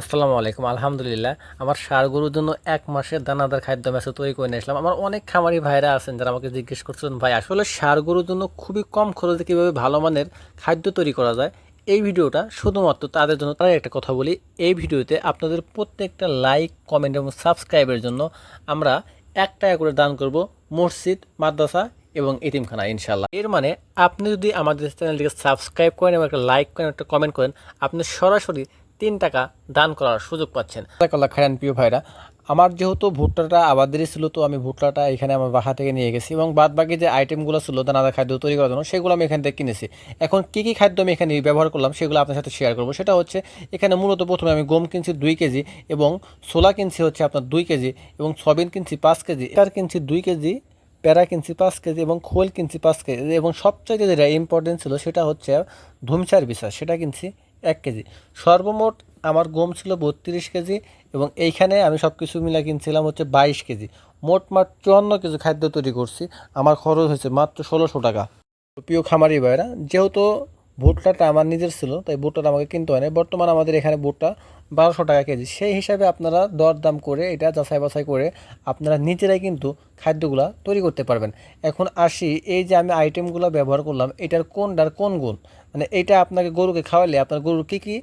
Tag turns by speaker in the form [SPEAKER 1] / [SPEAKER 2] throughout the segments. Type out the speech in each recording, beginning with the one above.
[SPEAKER 1] আসসালামু আলাইকুম। আলহামদুলিল্লাহ, আমার সার গরুর জন্য এক মাসের দানাদার খাদ্য ম্যাসে তৈরি করে নিয়ে আসলাম। আমার অনেক খামারি ভাইরা আছেন যারা আমাকে জিজ্ঞেস করছেন, ভাই, আসলে সার গরুর জন্য খুবই কম খরচে কীভাবে ভালো মানের খাদ্য তৈরি করা যায়? এই ভিডিওটা শুধুমাত্র তাদের জন্য তার একটা কথা বলি। এই ভিডিওতে আপনাদের প্রত্যেকটা লাইক কমেন্ট এবং সাবস্ক্রাইবের জন্য আমরা এক টাকা করে দান করব মসজিদ, মাদ্রাসা এবং এতিমখানা ইনশাল্লাহ এর মানে আপনি যদি আমাদের চ্যানেলটিকে সাবস্ক্রাইব করেন এবং একটা লাইক করেন, একটা কমেন্ট করেন, আপনি সরাসরি তিন টাকা দান করার সুযোগ পাচ্ছেন। আল্লাহ খায়ান প্রিয় ভাইরা, আমার যেহেতু ভুট্টাটা আবাদেরই ছিল, তো আমি ভুট্টাটা এখানে আমার বাসা থেকে নিয়ে গেছি এবং বাদ বাকি যে আইটেমগুলো ছিল, দানাদার খাদ্য তৈরি করার জন্য, সেগুলো আমি এখান থেকে কিনেছি। এখন কী কী খাদ্য আমি এখানে ব্যবহার করলাম, সেগুলো আপনার সাথে শেয়ার করব। সেটা হচ্ছে, এখানে মূলত প্রথমে আমি গম কিনছি দুই কেজি এবং ছোলা কিনছি হচ্ছে আপনার দুই কেজি এবং সবিন কিনছি পাঁচ কেজি এটার কিনছি দুই কেজি প্যারা কিনছি পাঁচ কেজি এবং খোল কিনছি পাঁচ কেজি এবং সবচাইতে যেটা ইম্পর্টেন্ট ছিল সেটা হচ্ছে ধুমচার বিশ্বাস সেটা কিনছি এক কেজি। সর্বমোট আমার গম ছিল বত্রিশ কেজি এবং এইখানে আমি সব কিছু মিলা কিনছিলাম হচ্ছে বাইশ কেজি। মোট মাত্র চুয়ান্ন কেজি খাদ্য তৈরি করছি। আমার খরচ হয়েছে মাত্র ষোলোশো টাকা। প্রিয় খামারি ভাইরা যেহেতু ভুট্টাটা আমার নিজের ছিল, তাই ভুট্টাটা আমাকে কিনতে হয় না বর্তমানে আমাদের এখানে ভুট্টা বারোশো টাকা কেজি। সেই হিসাবে আপনারা দরদাম করে এটা যাচাই বাছাই করে আপনারা নিজেরাই কিন্তু খাদ্যগুলা তৈরি করতে পারবেন। এখন আসি, এই যে আমি আইটেমগুলো ব্যবহার করলাম, এটার কোনটার কোন গুণ? মানে এটা আপনাকে গরুকে খাওয়ালে আপনার গরুর কী কী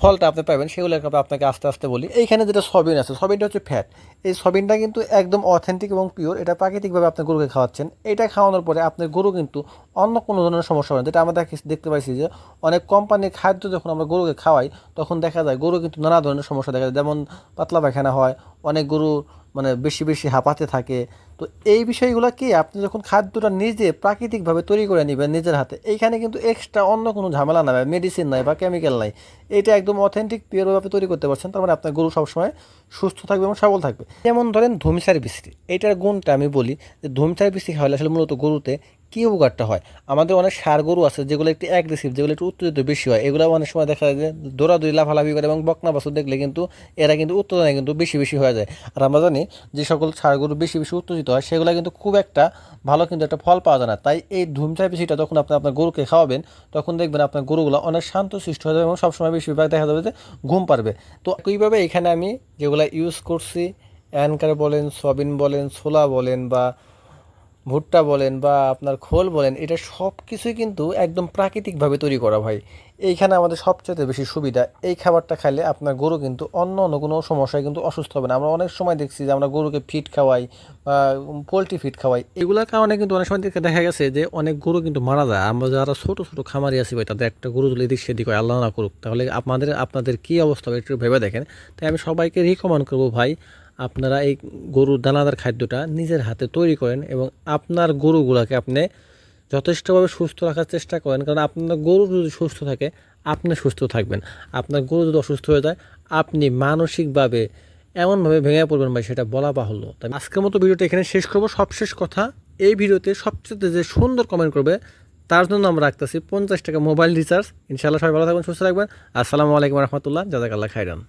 [SPEAKER 1] ফলটা আপনি পাবেন সেগুলো একবার আপনাকে আস্তে আস্তে বলি। এইখানে যেটা সবিন আছে সবিনটা হচ্ছে ফ্যাট এই সবিনটা কিন্তু একদম অথেন্টিক এবং পিওর এটা প্রাকৃতিকভাবে আপনি গরুকে খাওয়াচ্ছেন। এটা খাওয়ানোর পরে আপনার গরু কিন্তু অন্য কোনো ধরনের সমস্যা হয় না। যেটা আমরা দেখি- দেখতে পাইছি যে অনেক কোম্পানির খাদ্য যখন আমরা গরুকে খাওয়াই, তখন দেখা যায় গরু কিন্তু নানা ধরনের সমস্যা দেখা যায়। যেমন পাতলা পায়খানা হয়, অনেক গরু মানে বেশি বেশি হাঁপাতে থাকে তো এই বিষয়গুলো কি আপনি যখন খাদ্যটা নিজে প্রাকৃতিকভাবে তৈরি করে নেবেন নিজের হাতে, এইখানে কিন্তু এক্সট্রা অন্য কোনো ঝামেলা নাই মেডিসিন নাই বা কেমিক্যাল নাই। এটা একদম অথেন্টিক পিওরভাবে তৈরি করতে পারছেন, তার মানে আপনার গরু সবসময় সুস্থ থাকবে এবং সবল থাকবে। যেমন ধরেন ধুমসার বৃষ্টি, এটার গুণটা আমি বলি যে ধুমসার বিস্তি খাওয়ালে আসলে মূলত গরুতে কী উপকারটা হয়? আমাদের অনেক সার গরু আছে যেগুলো একটু অ্যাগ্রেসিভ যেগুলো একটু উত্তেজিত বেশি হয়। এগুলো অনেক সময় দেখা যায় যে দৌড়াদৌড়ি, লাফালাফি করে এবং বকনা বাছুর দেখলে কিন্তু এরা কিন্তু উত্তেজনা কিন্তু বেশি বেশি হয়ে যায়। আর আমরা জানি যে সকল সার গরু বেশি বেশি উত্তেজিত হয়, সেগুলো কিন্তু খুব একটা ভালো কিন্তু একটা ফল পাওয়া যায় না। তাই এই ধুমচাই বেশিটা যখন আপনি আপনার গরুকে খাওয়াবেন, তখন দেখবেন আপনার গরুগুলো অনেক শান্ত সৃষ্ট হয়ে যাবে এবং সবসময় বেশিরভাগ দেখা যাবে যে ঘুম পারবে। তো এইভাবে এখানে আমি যেগুলো ইউজ করছি, অ্যানকার বলেন সবিন বলেন, ছোলা বলেন বা ভুট্টা বলেন বা আপনার খোল বলেন, এটা সব কিছুই কিন্তু একদম প্রাকৃতিকভাবে তৈরি করা ভাই। এইখানে আমাদের সবচেয়ে বেশি সুবিধা, এই খাবারটা খাইলে আপনার গরু কিন্তু অন্য অন্য কোনো সমস্যায় কিন্তু অসুস্থ হবে না। আমরা অনেক সময় দেখছি যে আমরা গরুকে ফিট খাওয়াই বা পোলট্রি ফিট খাওয়াই। এগুলোর কারণে কিন্তু অনেক সময় দেখে গেছে যে অনেক গরু কিন্তু মারা যায়। আমরা যারা ছোটো ছোটো খামারি আছি ভাই, তাদের একটা গরু তুলে এদিক সেদিক হয়, আল্লাহ না করুক, তাহলে আপনাদের আপনাদের কী অবস্থা হবে একটু ভেবে দেখেন। তাই আমি সবাইকে রিকমেন্ড করব ভাই আপনারা এই গরুর দানাদার খাদ্যটা নিজের হাতে তৈরি করেন এবং আপনার গরুগুলোকে আপনি যথেষ্টভাবে সুস্থ রাখার চেষ্টা করেন। কারণ আপনার গরু যদি সুস্থ থাকে, আপনি সুস্থ থাকবেন। আপনার গরু যদি অসুস্থ হয়ে যায়, আপনি মানসিকভাবে এমনভাবে ভেঙে পড়বেন ভাই, সেটা বলা বাহুল্য। তাই আজকের মতো ভিডিওটা এখানে শেষ করব। সবশেষ কথা, এই ভিডিওতে সবচেয়ে যে সুন্দর কমেন্ট করবে, তার জন্য আমরা রাখতেছি পঞ্চাশ টাকা মোবাইল রিচার্জ ইনশাআল্লাহ সবাই ভালো থাকবেন, সুস্থ থাকবেন। আসসালামু আলাইকুম রহমতুল্লাহ। জাজাকাল্লাহ খাইরান